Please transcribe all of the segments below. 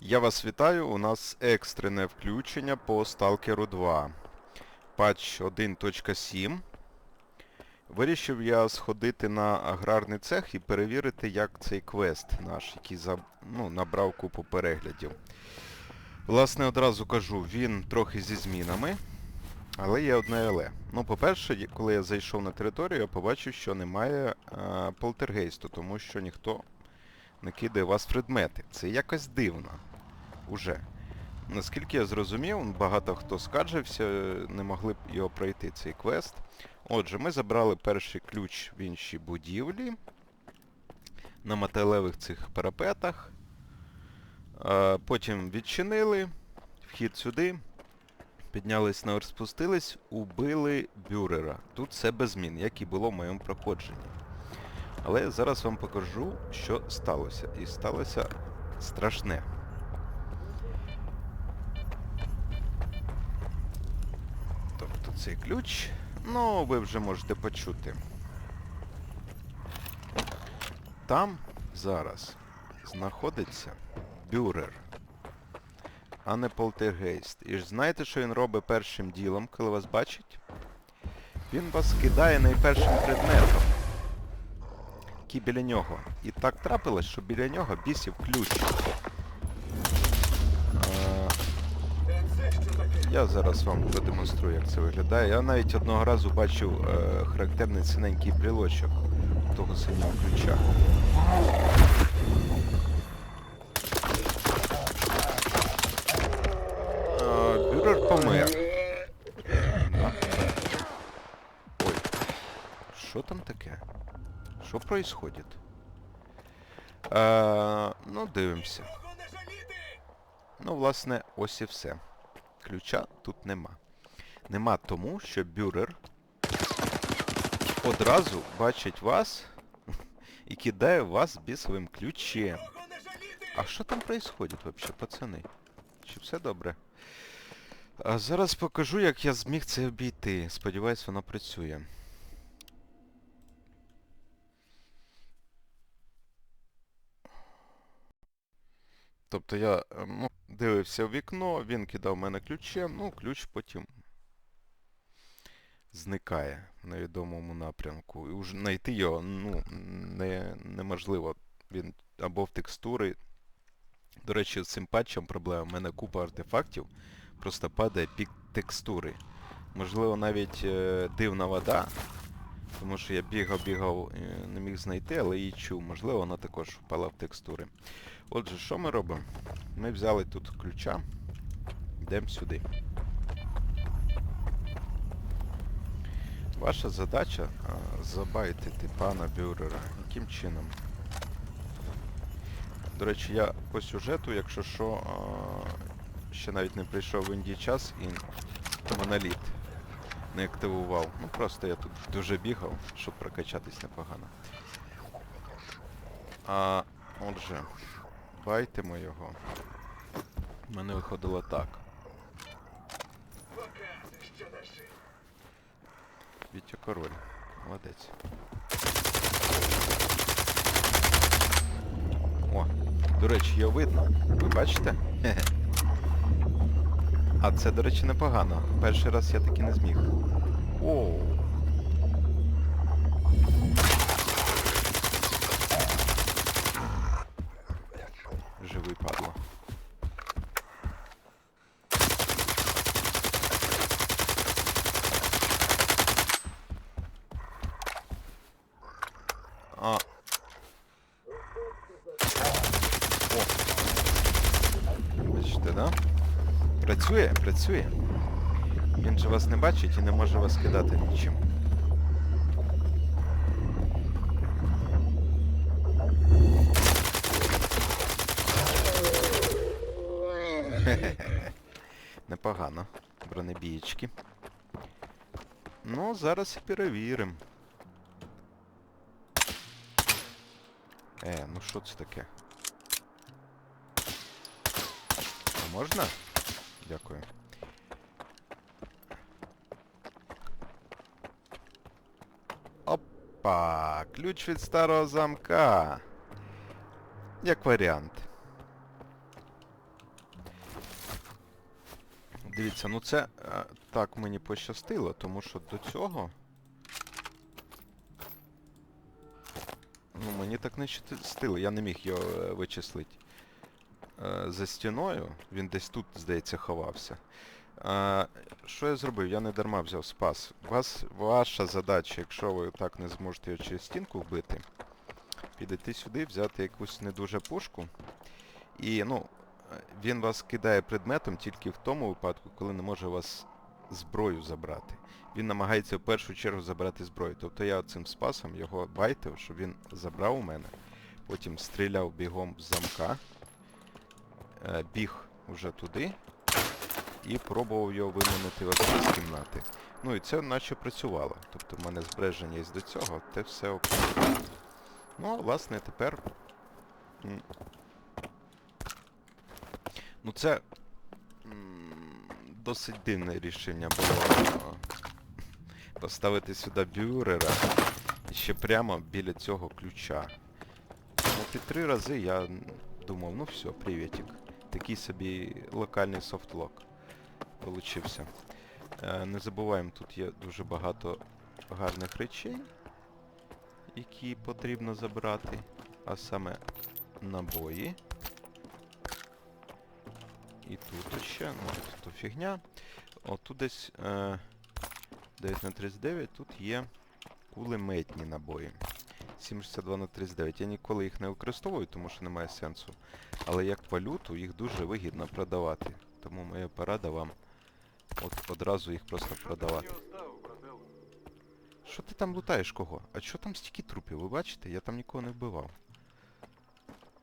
Я вас вітаю, у нас екстрене включення по Stalker 2. Патч 1.7. Вирішив я сходити на аграрний цех і перевірити, як цей квест наш, який за, ну, набрав купу переглядів. Власне, одразу кажу, він трохи зі змінами, але є одне але. Ну, по-перше, коли я зайшов на територію, я побачив, що немає а, полтергейсту, тому що ніхто не кидає вас предмети. Це якось дивно. Уже. Наскільки я зрозумів, багато хто скаржився, не могли б його пройти цей квест. Отже, ми забрали перший ключ в іншій будівлі. На металевих цих парапетах. Потім відчинили. Вхід сюди. Піднялись наверх, спустились, убили бюрера. Тут все без змін, як і було в моєму проходженні. Але я зараз вам покажу, що сталося. І сталося страшне. Тобто цей ключ, ну, ви вже можете почути. Там зараз знаходиться бюрер, а не полтергейст. І ж знаєте, що він робить першим ділом, коли вас бачить? Він вас кидає найпершим предметом, який біля нього. І так трапилось, що біля нього бісів ключ. А, я зараз вам продемонструю, як це виглядає. Я навіть одного разу бачив е, характерний синенький брілочок того синього ключа. А, Бюрер помер. Да. Ой. Що там таке? Що происходит? Е, ну, дивимося. Ну, власне, ось і все. Ключа тут нема. Нема тому, що бюрер одразу бачить вас і кидає вас бісовим ключем. А що там происходит вообще, пацани? Чи все добре? А зараз покажу, як я зміг це обійти. Сподіваюсь, воно працює. Тобто я е, ну, дивився в вікно, він кидав мене ключем, ну, ключ потім зникає в невідомому напрямку. І уже знайти його ну, не, неможливо. Він або в текстури. До речі, з цим патчем проблема. У мене купа артефактів просто падає під текстури. Можливо, навіть е, дивна вода, тому що я бігав, бігав, е, не міг знайти, але її чув. Можливо, вона також впала в текстури. Отже, що ми робимо? Ми взяли тут ключа, йдемо сюди. Ваша задача забайтити пана бюрера. Яким чином? До речі, я по сюжету, якщо що, ще навіть не прийшов в Індії час і моноліт не активував. Ну просто я тут дуже бігав, щоб прокачатись непогано. А, отже, байтимо його. У мене виходило так. Вітя король. Молодець. О, до речі, його видно. Ви бачите? А це, до речі, непогано. Перший раз я таки не зміг. Оу. Живий падло. А. О. Бачите, да? Працює, працює. Він же вас не бачить і не може вас кидати нічим. Непогано. Бронебієчки. Ну, зараз і перевіримо. Е, ну що це таке? А можна? Дякую. Опа! Ключ від старого замка. Як варіант. Дивіться, ну це е, так мені пощастило, тому що до цього. Ну, мені так не щастило, я не міг його е, вичислити. Е, за стіною, він десь тут, здається, ховався. Е, що я зробив? Я не дарма взяв спас. Вас, ваша задача, якщо ви так не зможете його через стінку вбити, підійти сюди, взяти якусь не дуже пушку. І, ну, він вас кидає предметом тільки в тому випадку, коли не може вас зброю забрати. Він намагається в першу чергу забрати зброю. Тобто я цим спасом його байтив, щоб він забрав у мене. Потім стріляв бігом з замка, біг вже туди і пробував його виманити з кімнати. Ну і це наче працювало. Тобто в мене збереження є до цього, те все окей. Ну, а власне, тепер. Ну це досить дивне рішення було е, поставити сюди бюрера ще прямо біля цього ключа. Ну, ті три рази я думав, ну все, привітик. Такий собі локальний софтлок получився. Е, не забуваємо, тут є дуже багато гарних речей, які потрібно забрати, а саме набої. І тут ще, ну тут фігня. О, тут десь е, 9 на 39 тут є кулеметні набої. 762 на 39. Я ніколи їх не використовую, тому що немає сенсу. Але як валюту їх дуже вигідно продавати. Тому моя порада вам от одразу їх просто продавати. Що ти там лутаєш кого? А що там стільки трупів? Ви бачите? Я там нікого не вбивав.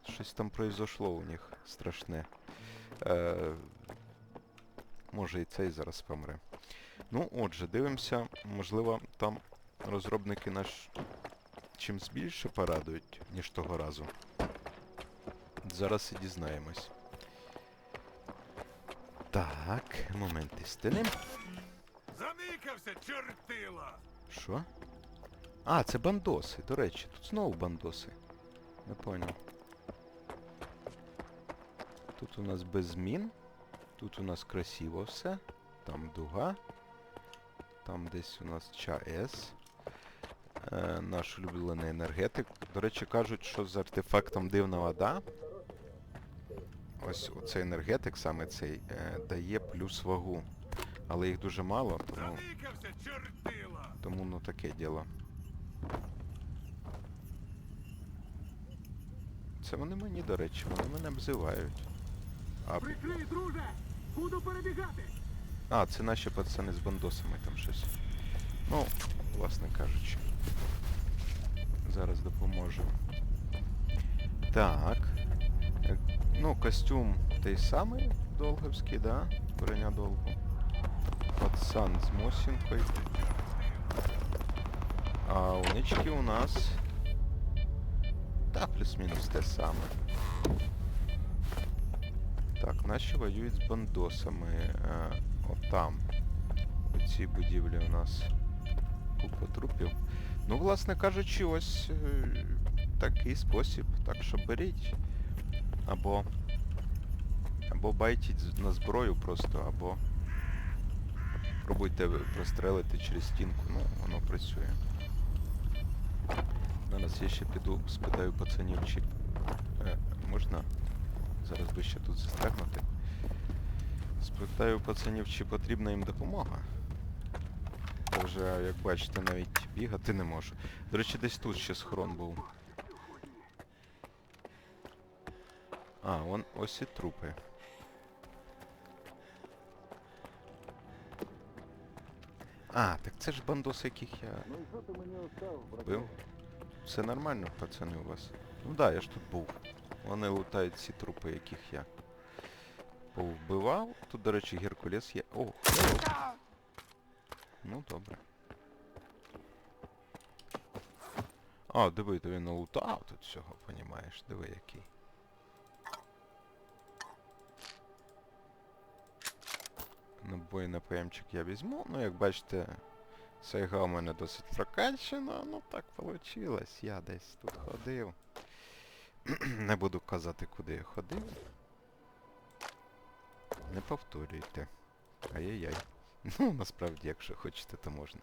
Щось там произошло у них страшне. Е, може і цей зараз помре. Ну, отже, дивимося, можливо, там розробники наш чимсь більше порадують, ніж того разу. Зараз і дізнаємось. Так, момент істини. Заникався, чортила! Що? А, це бандоси, до речі, тут знову бандоси. Не поняв. Тут у нас без змін. Тут у нас красиво все. Там дуга. Там десь у нас ЧАЕС. Е, наш улюблений енергетик. До речі, кажуть, що з артефактом дивна вода. Ось оцей енергетик, саме цей, е, дає плюс вагу. Але їх дуже мало, тому. Тому ну таке діло. Це вони мені, до речі, вони мене обзивають. А, Прикрий, друже! Буду перебігати! а, це наші пацани з бандосами там щось. Ну, власне кажучи. Зараз допоможу. Так. Е, Ну, костюм той самий долговський, да? Кореня долгу. Пацан з мосінкою. А унички у нас... Та, плюс-мінус те саме. Так, наші воюють з бандосами. Е, отам. У цій будівлі у нас купа трупів. Ну, власне кажучи, ось е, такий спосіб. Так що беріть. Або... Або байтіть на зброю просто, або... Пробуйте прострелити через стінку, ну, воно працює. Зараз я ще піду, спитаю пацанів, чи е, можна зараз би ще тут застрягнути. Спитаю пацанів, чи потрібна їм допомога. Я вже, як бачите, навіть бігати не можу. До речі, десь тут ще схорон був. А, вон ось і трупи. А, так це ж бандоси, яких я бив. Все нормально, пацани, у вас. Ну да, я ж тут був. Вони лутають ці трупи, яких я повбивав. Тут, до речі, Геркулес є. О! Ну, добре. А, диви, то він налутав тут всього, понімаєш, диви який. Набої на ПМчик я візьму. Ну, як бачите, Сайга у мене досить прокачана, ну так вийшло. Я десь тут ходив. Не буду казати, куди я ходив. Не повторюйте. Ай-яй-яй. Ну, насправді, якщо хочете, то можна.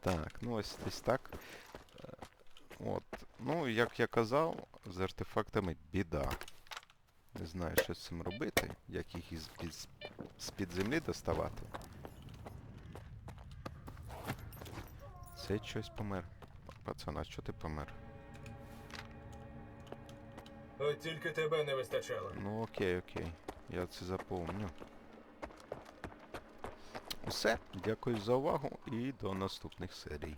Так, ну ось десь так. От. Ну, як я казав, з артефактами біда. Не знаю, що з цим робити, як їх з-під землі доставати. Цей щось помер. Пацана, що ти помер? От тільки тебе не вистачало. Ну окей, окей. Я це запомню. Усе. Дякую за увагу і до наступних серій.